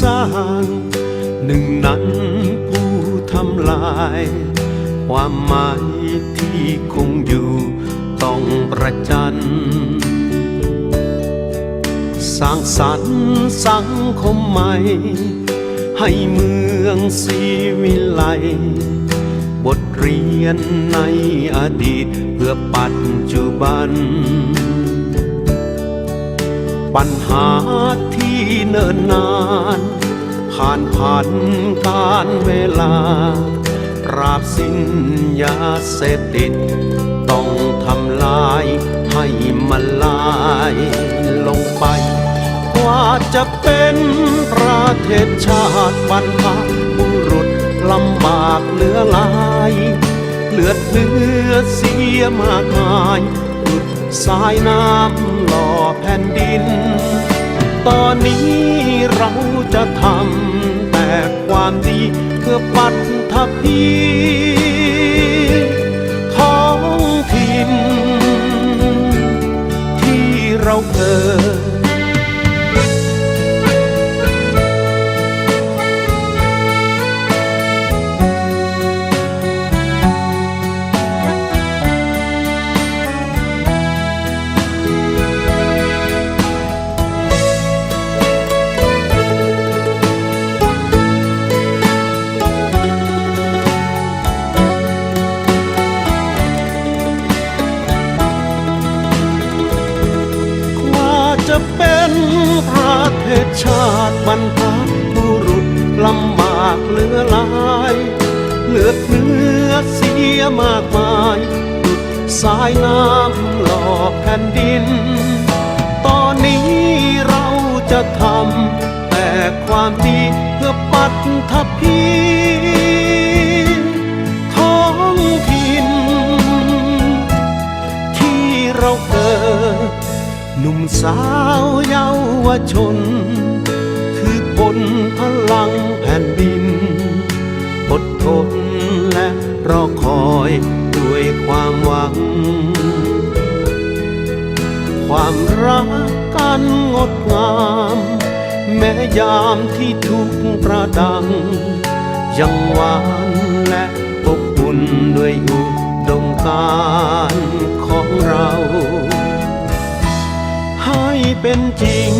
สร้าง หนึ่งนั้นผู้ทำลาย ความหมายที่คงอยู่ต้องประจันสร้างสรรค์สังคมใหม่ ให้เมืองสีวิไลบทเรียนในอดีตเพื่อปัจจุบัน ปัญหาที่ เนิ่นนานผ่านผ่านการเวลา ปราบสิ้นยาเสพติด ต้องทำลายให้มันลายลงไป กว่าจะเป็นประเทศชาติบรรพบุรุษลำบากเหลือหลาย เลือดเนื้อเสียมากมายุดสายน้ำหล่อแผ่นดิน ตอนนี้เราจะทำแต่ความดีเพื่อปัทภี เป็นประเทศชาติบรรพบุรุษลำบากเหลือหลาย เลือดเนื้อเสียมากมายดุดสายน้ำหล่อแผ่นดิน ตอนนี้เราจะทำแต่ความดีเพื่อปัตถภีท้องถิ่นที่เราเกิด หนุ่มสาวเยาวชน คือผลพลังแผ่นดิน อดทนและรอคอยด้วยความหวัง ความรักกันงดงาม แม้ยามที่ทุกข์ประดัง ยังหวานและอบอุ่นด้วยอุดมการของเรา เป็นจริง